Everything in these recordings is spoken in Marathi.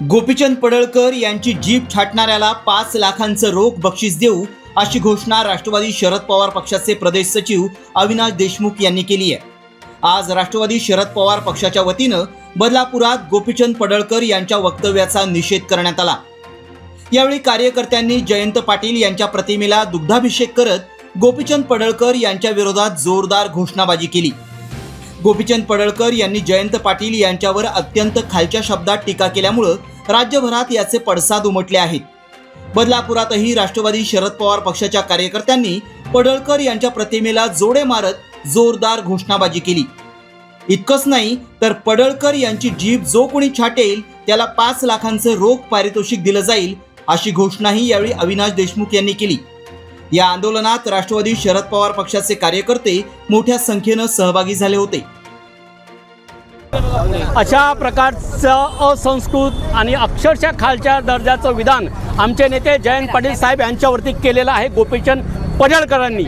गोपीचंद पडळकर यांची जीप छाटणाऱ्याला पाच लाखांचं रोख बक्षीस देऊ अशी घोषणा राष्ट्रवादी शरद पवार पक्षाचे प्रदेश सचिव अविनाश देशमुख यांनी केली आहे. आज राष्ट्रवादी शरद पवार पक्षाच्या वतीनं बदलापुरात गोपीचंद पडळकर यांच्या वक्तव्याचा निषेध करण्यात आला. यावेळी कार्यकर्त्यांनी जयंत पाटील यांच्या प्रतिमेला दुग्धाभिषेक करत गोपीचंद पडळकर यांच्या विरोधात जोरदार घोषणाबाजी केली. गोपीचंद पडळकर यांनी जयंत पाटील यांच्यावर अत्यंत खालच्या शब्दात टीका केल्यामुळं राज्यभरात याचे पडसाद उमटले आहेत. बदलापुरातही राष्ट्रवादी शरद पवार पक्षाच्या कार्यकर्त्यांनी पडळकर यांच्या प्रतिमेला जोडे मारत जोरदार घोषणाबाजी केली. इतकंच नाही तर पडळकर यांची जीभ जो कोणी छाटेल त्याला पाच लाखांचं रोख पारितोषिक दिलं जाईल अशी घोषणाही यावेळी अविनाश देशमुख यांनी केली. या आंदोलनात राष्ट्रवादी शरद पवार पक्षाचे कार्यकर्ते मोठ्या संख्येनं सहभागी झाले होते. अशा प्रकारचं असंस्कृत आणि अक्षरशः खालच्या दर्जाचं विधान आमचे नेते जयंत पाटील साहेब यांच्यावरती केलेलं आहे गोपीचंद पडळकरांनी.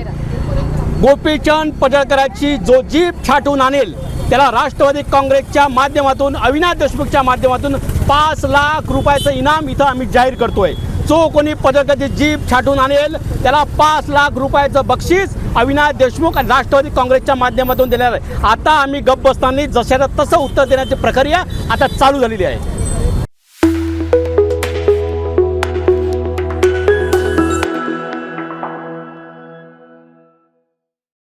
गोपीचंद पडळकरांची जो जीप छाटून आणेल त्याला राष्ट्रवादी काँग्रेसच्या माध्यमातून अविनाश देशमुखच्या माध्यमातून पाच लाख रुपयाचं इनाम इथं आम्ही जाहीर करतोय. जो कोणी पदकाची जीप छाटून आणेल त्याला पाच लाख रुपयाचं बक्षीस अविनाश देशमुख आणि राष्ट्रवादी काँग्रेसच्या माध्यमातून देणार आहे. आता आम्ही गप्प बसताना जशाला तसं उत्तर देण्याची प्रक्रिया आता चालू झालेली आहे.